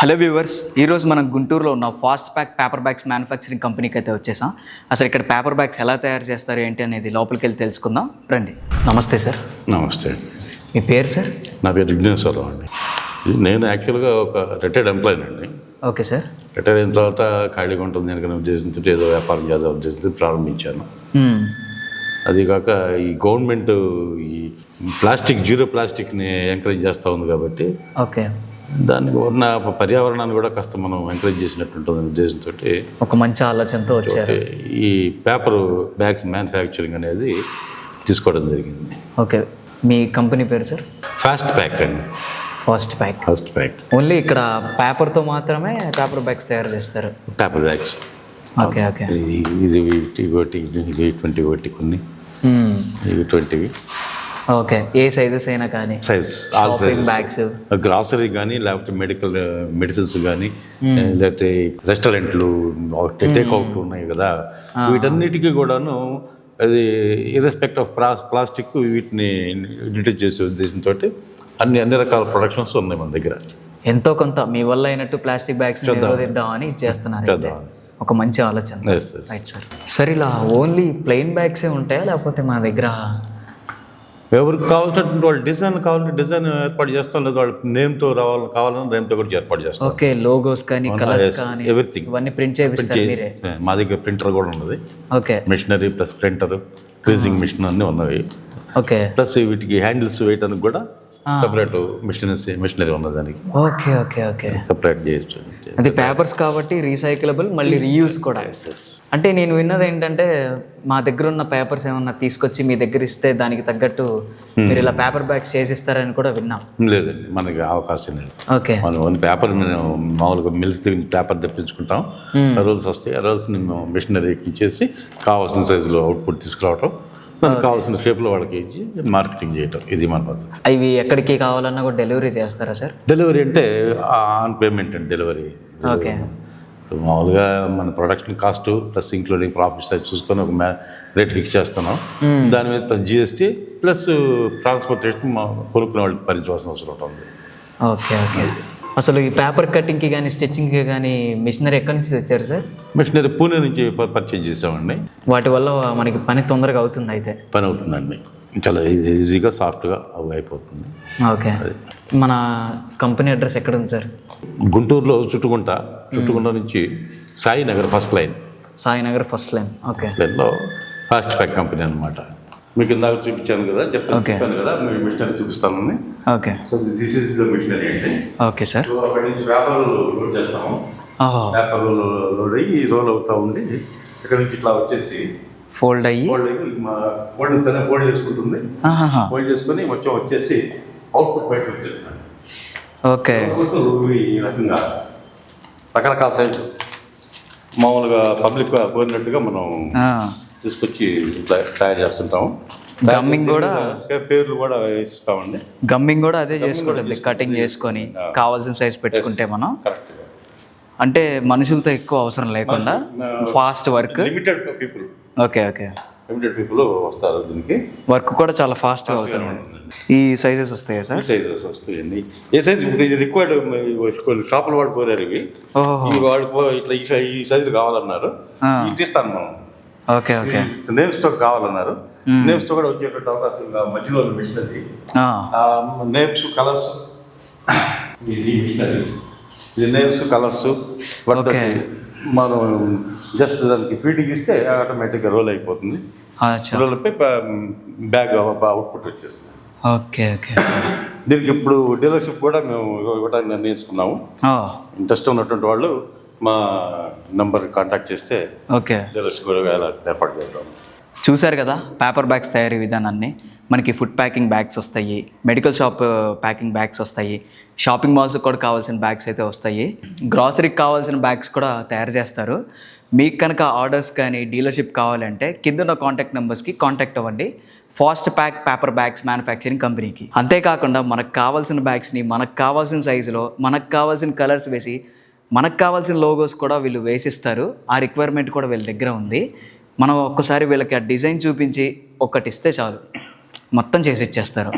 Hello viewers ఈరోజు మనం గుంటూరులో ఉన్న Fast Pack paper bags manufacturing కంపెనీకి అయితే వచ్చేసాం. అసలు ఇక్కడ పేపర్ బ్యాగ్స్ ఎలా తయారు చేస్తారు ఏంటి అనేది లోపలికి వెళ్ళి తెలుసుకుందాం. రండి. నమస్తే సార్. నమస్తే. మీ పేరు సార్? నా పేరు విఘ్నేశ్వరరావు అండి. నేను యాక్చువల్గా ఒక రిటైర్డ్ ఎంప్లాయీ అండి. Okay sir. రిటైర్ అయిన తర్వాత ఖాళీగా ఉంటుంది. నేను ఉద్దేశంతో ఏదో వ్యాపారం చేద్దాం ఉద్దేశంతో ప్రారంభించాను. అది కాక ఈ గవర్నమెంట్ ఈ ప్లాస్టిక్ జీరో ప్లాస్టిక్ని ఎంకరేజ్ చేస్తూ ఉంది కాబట్టి ఓకే. దానికి ఉన్న పర్యావరణాన్ని కూడా కాస్త మనం ఎంకరేజ్ చేసినట్టు ఉంటుంది ఉద్దేశంతో ఒక మంచి ఆలోచనతో వచ్చారు. ఈ పేపర్ బ్యాగ్స్ మ్యానుఫ్యాక్చరింగ్ అనేది తీసుకోవడం జరిగింది. ఓకే. మీ కంపెనీ పేరు సార్ ఫాస్ట్ ప్యాక్ అండి. Fast Pack Fast Pack only ఇక్కడ పేపర్తో మాత్రమే పేపర్ బ్యాగ్స్ తయారు చేస్తారు? Paper bags okay okay. ఇది ఒకటి ఇది ట్వంటీ ఒకటి కొన్ని. మ్మ్. ఓకే. ఏ సైజెస్ అయినా కానీ? సైజ్ ఆల్ బ్యాగ్స్ గ్రాసరీ కానీ లేకపోతే మెడికల్ మెడిసిన్స్ కానీ లేకపోతే రెస్టారెంట్లు టేక్ అవుట్ ఉన్నాయి కదా. వీటన్నిటికీ కూడాను అది ఇర్రెస్పెక్ట్ ఆఫ్ ప్లా ప్లాస్టిక్ వీటిని ఇంట్రడ్యూస్ చేసే ఉద్దేశంతో అన్ని అన్ని రకాల ప్రొడక్షన్స్ ఉన్నాయి మన దగ్గర. ఎంతో కొంత మీ వల్ల అయినట్టు ప్లాస్టిక్ బ్యాగ్స్ నిరోధిద్దామని. చేద్దాం. ఒక మంచి ఆలోచన. రైట్ సార్ సార్ ఇలా ఓన్లీ ప్లెయిన్ బ్యాగ్సే ఉంటాయా లేకపోతే మన దగ్గర ఎవరికి కావాల్సినటువంటి వాళ్ళ డిజైన్ కావాలంటే డిజైన్ ఏర్పాటు చేస్తాం లేదా వాళ్ళ నేమ్తో రావాలి కావాలని నేమ్తో కూడా ఏర్పాటు చేస్తాం. ఓకే లోగోస్ కానీ కలర్స్ కానీ everything. ఇవన్నీ ప్రింట్ చేపిస్తారు మీరే. మా దగ్గర ప్రింటర్ కూడా ఉన్నది. Okay. Machinery plus printer creasing machine అన్నీ ఉన్నవి. ఓకే. ప్లస్ వీటికి హ్యాండిల్స్ వేయడానికి కూడా సపరేట్ మిషనరీ మిషనరీ ఉన్నది దానికి. Okay okay okay. సపరేట్ చేయొచ్చు అది పేపర్స్ కాబట్టి రీసైకిలబుల్ మళ్ళీ రీయూస్ కూడా. అంటే నేను విన్నది ఏంటంటే మా దగ్గర ఉన్న పేపర్స్ ఏమన్నా తీసుకొచ్చి మీ దగ్గర ఇస్తే దానికి తగ్గట్టు మీరు ఇలా పేపర్ బ్యాగ్స్ చేసిస్తారని కూడా విన్నాం. లేదండి మనకి అవకాశం లేదు. ఓకే. మనం ఓన్లీ పేపర్ మేము మామూలుగా మిల్స్ దగ్గర పేపర్ తెప్పించుకుంటాం. రోల్స్ వస్తాయి. ఆ రోల్స్ మేము మిషనరీకి ఇచ్చేసి కావాల్సిన సైజులో అవుట్పుట్ తీసుకురావటం మనకు కావాల్సిన షేప్లో వాళ్ళకి ఇచ్చి మార్కెటింగ్ చేయటం. ఇది మన పద్ధతి. అవి ఎక్కడికి కావాలన్నా కూడా డెలివరీ చేస్తారా సార్? డెలివరీ అంటే ఆన్ పేమెంట్ అండి డెలివరీ. ఓకే. మామూలుగా మన production cost plus including profits అది చూసుకొని ఒక రేట్ ఫిక్స్ చేస్తున్నాం. దాని మీద ప్లస్ జిఎస్టీ ప్లస్ ట్రాన్స్పోర్టేషన్ మా కొనుక్కునే వాళ్ళకి భరించవలసిన అవసరం ఉంటుంది ఓకే ఓకే అసలు ఈ పేపర్ కటింగ్కి కానీ స్టిచ్చింగ్కి కానీ మిషనరీ ఎక్కడి నుంచి తెచ్చారు సార్? మిషనరీ పూణే నుంచి పర్చేజ్ చేసామండి వాటి వల్ల మనకి పని తొందరగా అవుతుంది అయితే. పని అవుతుందండి. చాలా ఈజీగా సాఫ్ట్గా అవి అయిపోతుంది. ఓకే. మన కంపెనీ అడ్రస్ ఎక్కడ ఉంది సార్? గుంటూరులో చుట్టుకుంట చుట్టుకుంట నుంచి Sai Nagar first line. Sainagar first line. Okay. లైన్లో ఫాస్ట్ ప్యాక్ కంపెనీ అనమాట మీకు ఇందాక చూపించాను కదా చెప్పాను కదా మీ మిషనరీ చూపిస్తానని. Okay. So this is the machinery అండి. Okay sir. సో అక్కడి నుంచి లోడ్ చేస్తాము. లోడ్ అయ్యి రోల్ అవుతా ఉండి ఇక్కడ నుంచి ఇట్లా వచ్చేసి ఫోల్డ్ అయ్యి ఫోల్డ్ ఫోల్డ్ తనే ఫోల్డ్ చేసుకుంటుంది. ఫోల్డ్ చేసుకొని మొత్తం వచ్చేసి అవుట్పుట్ ఓకే. ఇవి ఈ రకంగా. రకరకాల సైజు మామూలుగా పబ్లిక్ కోరినట్టుగా మనం తీసుకొచ్చి తయారు చేస్తుంటాము. గమ్మింగ్ కూడా పేర్లు కూడా ఇస్తామండి గమ్మింగ్ కూడా అదే చేసుకుంటుంది కటింగ్ చేసుకొని కావాల్సిన సైజ్ పెట్టుకుంటే మనం. అంటే మనుషులతో ఎక్కువ అవసరం లేకుండా fast work limited people okay okay. Limited people వస్తారు దీనికి. వర్క్ కూడా చాలా ఫాస్ట్గా అవుతుంది. ఈ సైజెస్ వస్తాయా సార్? సైజెస్ వస్తాయండి. ఏ సైజ్ ఇప్పుడు ఇది రిక్వైర్డ్ కొన్ని షాపులు వాడు కోరారు ఇవి. వాడు పో- ఇట్లా ఈ సై- ఈ సైజు కావాలన్నారు. ఇది తీస్తాను మనం. Okay okay. నేమ్స్తో కావాలన్నారు. నేమ్స్తో కూడా వచ్చేటువంటి అవకాశం మధ్యలో మిషనరీ ఆ, నేమ్స్ కలర్స్ ఇది మిషనరీ ఇది నేమ్స్ కలర్స్. మనం జస్ట్ దానికి ఫీడింగ్ ఇస్తే ఆటోమేటిక్గా రోల్ అయిపోతుంది. రోల్ అయిపోయి బ్యాగ్ అవుట్పుట్ వచ్చేస్తుంది. Okay okay. దీనికి ఇప్పుడు డీలర్షిప్ కూడా మేము ఇవ్వడానికి నిర్ణయించుకున్నాము. ఇంట్రెస్ట్ ఉన్నటువంటి వాళ్ళు మా నంబర్ కాంటాక్ట్ చేస్తే ఓకే. డీలర్షిప్ కూడా ఏర్పాటు చేద్దాం. చూశారు కదా పేపర్ బ్యాగ్స్ తయారీ విధానాన్ని. మనకి ఫుడ్ ప్యాకింగ్ బ్యాగ్స్ వస్తాయి మెడికల్ షాప్ ప్యాకింగ్ బ్యాగ్స్ వస్తాయి షాపింగ్ మాల్స్కి కూడా కావాల్సిన బ్యాగ్స్ అయితే వస్తాయి. గ్రాసరీకి కావాల్సిన బ్యాగ్స్ కూడా తయారు చేస్తారు. మీకు కనుక ఆర్డర్స్ కానీ డీలర్షిప్ కావాలంటే కింద ఉన్న కాంటాక్ట్ నెంబర్స్కి కాంటాక్ట్ అవ్వండి. Fast Pack paper bags manufacturing కంపెనీకి అంతేకాకుండా మనకు కావాల్సిన బ్యాగ్స్ని మనకు కావాల్సిన సైజులో మనకు కావాల్సిన కలర్స్ వేసి మనకు కావాల్సిన లోగోస్ కూడా వీళ్ళు వేసిస్తారు. ఆ రిక్వైర్మెంట్ కూడా వీళ్ళ దగ్గర ఉంది. మనం ఒక్కసారి వీళ్ళకి ఆ డిజైన్ చూపించి ఒక్కటిస్తే చాలు. మొత్తం చేసి ఇచ్చేస్తారు.